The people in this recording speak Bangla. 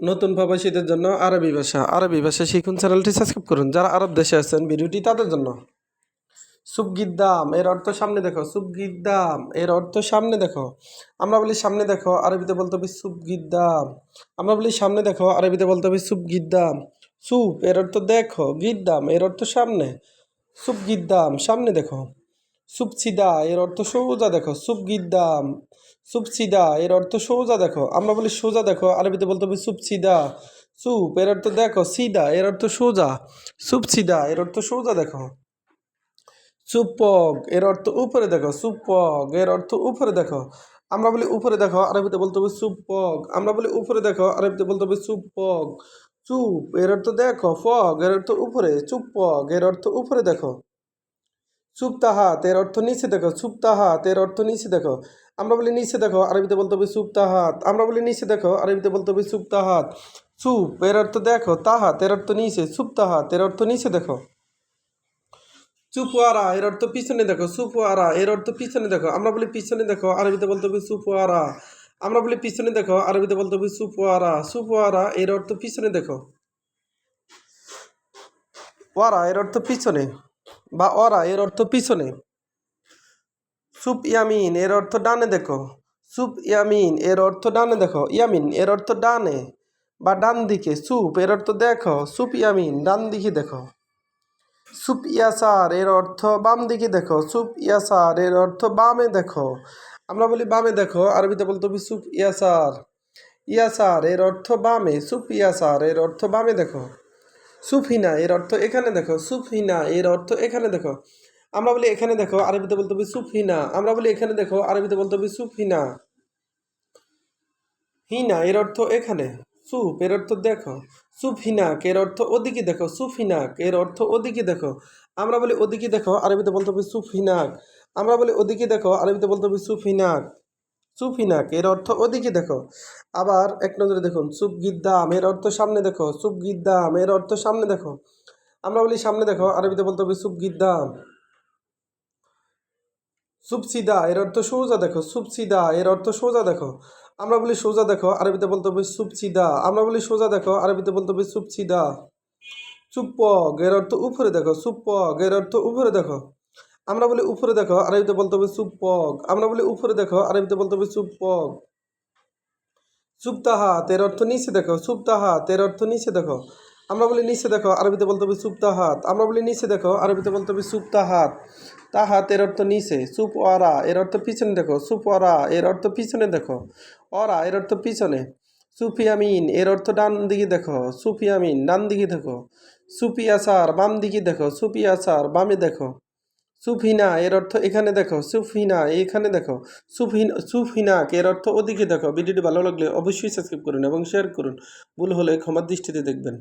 নতুন প্রবাসীদের জন্য আরবি ভাষা আরবি ভাষা শিখুন চ্যানেলটি সাবস্ক্রাইব করুন। যারা আরব দেশে আছেন, ভিডিওটি তাদের জন্য। সুবগিদ্দাম এর অর্থ সামনে দেখো সুবগিদ্দাম এর অর্থ সামনে দেখো। আমরা বলি সামনে দেখো, আরবিতে বলতে হবে সুবগিদ্দাম আমরা বলি সামনে দেখো, আরবিতে বলতে হবে সুবগিদ্দাম সুপ এর অর্থ দেখো গিদ্দাম এর অর্থ সামনে। সুবগিদ্দাম সামনে দেখো। সুপসিদা এর অর্থ সোজা দেখো সুবগিদ্দাম সুপসিদা এর অর্থ সোজা দেখো আমরা বলি সোজা দেখো আরবিতে বলতে হবে সুপসিদা সুপ এর অর্থ দেখো সিদা এর অর্থ সোজা সুপসিদা এর অর্থ সোজা দেখো সুপগ এর অর্থ উপরে দেখো সুপগ এর অর্থ উপরে দেখো আমরা বলি উপরে দেখো আরবিতে বলতে হবে সুপগ আমরা বলি উপরে দেখো আরবিতে বলতে হবে সুপগ চুপ এর অর্থ দেখো ফগ এর অর্থ উপরে চুপগ এর অর্থ উপরে দেখো সুপ্তাহাত তের অর্থ নিচে দেখো সুপ্তাহাত তের অর্থ নিচে দেখো। আমরা বলি নিচে দেখো, আরবিতে বলতে হবে সুপ্তাহাত। আমরা বলি নিচে দেখো, আরবিতে বলতে হবে সুপ্তাহাত। সুপ, এর অর্থ দেখো, তাহা, তের অর্থ নিচে, সুপ্তাহা এর অর্থ নিচে দেখো। চুপওয়ারা এর অর্থ পিছনে দেখো সুপওয়ারা এর অর্থ পিছনে দেখো। আমরা বলি পিছনে দেখো, আরবিতে বলতে হবে সুপওয়ারা আমরা বলি পিছনে দেখো, আরবিতে বলতে হবে সুপওয়ারা সুপওয়ারা এর অর্থ পিছনে দেখো। ওয়ারা, এর অর্থ পিছনে। বা অরা, এর অর্থ পিছনে। সুপ ইয়ামিন, এর অর্থ ডানে দেখো। সুপ ইয়ামিন, এর অর্থ ডানে দেখো। ইয়ামিন, এর অর্থ ডানে বা ডান দিকে। সুপ, এর অর্থ দেখো। সুপ ইয়ামিন, ডান দিকে দেখো। সুপ ইয়াসার, এর অর্থ বাম দিকে দেখো। সুপ ইয়াসার, এর অর্থ বামে দেখো। আমরা বলি বামে দেখো, আরবিতে বলতে হবে সুপ ইয়াসার। ইয়াসার, এর অর্থ বামে। সুপ ইয়াসার, এর অর্থ বামে দেখো। সুফিনা এর অর্থ এখানে দেখো, সুফিনা এর অর্থ এখানে দেখো। আমরা বলি এখানে দেখো, আরবিতে বলতে হবে সুফিনা। আমরা বলি এখানে দেখো, আরবিতে বলতে হবে সুফিনা। হিনা এর অর্থ এখানে সুপ এর অর্থ দেখো। সুফিনাক এর অর্থ ওদিকে দেখো সুফিনাক এর অর্থ ওদিকে দেখো। আমরা বলি ওদিকে দেখো, আরবিতে বলতে হবে সুফিনাক আমরা বলি ওদিকে দেখো, আরবিতে বলতে হবে সুফিনাক সুফিনাক, এর অর্থ ওদিকে দেখো। আবার এক নজরে দেখুন সুপ গিদ্দাম এর অর্থ সামনে দেখো সুপ গিদ্দাম এর অর্থ সামনে দেখো। আমরা বলি সামনে দেখো, আরবিতে বলতে হবে সুপ গিদ্দাম সুপসিদা এর অর্থ সোজা দেখো সুপসিদা এর অর্থ সোজা দেখো। আমরা বলি সোজা দেখো, আরবিতে বলতে হবে সুপসিদা আমরা বলি সোজা দেখো, আরবিতে বলতে হবে সুপসিদা সুপগ এর অর্থ উপরে দেখো সুপগ এর অর্থ উপরে দেখো। আমরা বলি উপরে দেখো আরবিতে বলতে হবে সুপগ আমরা বলি উপরে দেখো আরবিতে বলতে হবে সুপগ সুপ্তাহাত এর অর্থ নিচে দেখো সুপ্তাহাত এর অর্থ নিচে দেখো। আমরা বলি নিচে দেখো আরবিতে বলতে হবে সুপ্তাহাত। আমরা বলি নিচে দেখো আরবিতে বলতে হবে সুপ্তাহাত। তাহাত এর অর্থ নিচে সুপ অরা এর অর্থ পিছনে দেখো সুপ অরা এর অর্থ পিছনে দেখো। অরা, এর অর্থ পিছনে। সুফিয়ামিন, এর অর্থ ডান দিকে দেখো, সুফিয়ামিন ডান দিকে দেখো। সুপিয়াসার বাম দিকে দেখো সুপিয়াসার বামে দেখো। সুফিনা, এর অর্থ এখানে দেখো, সুফিনা, এখানে দেখো, সুফিন, সুফিনাক, এর অর্থ ওদিকে দেখো, ভিডিওটি ভালো লাগলে অবশ্যই সাবস্ক্রাইব করুন এবং শেয়ার করুন। ভুল হলে ক্ষমার দৃষ্টিতে দেখবেন।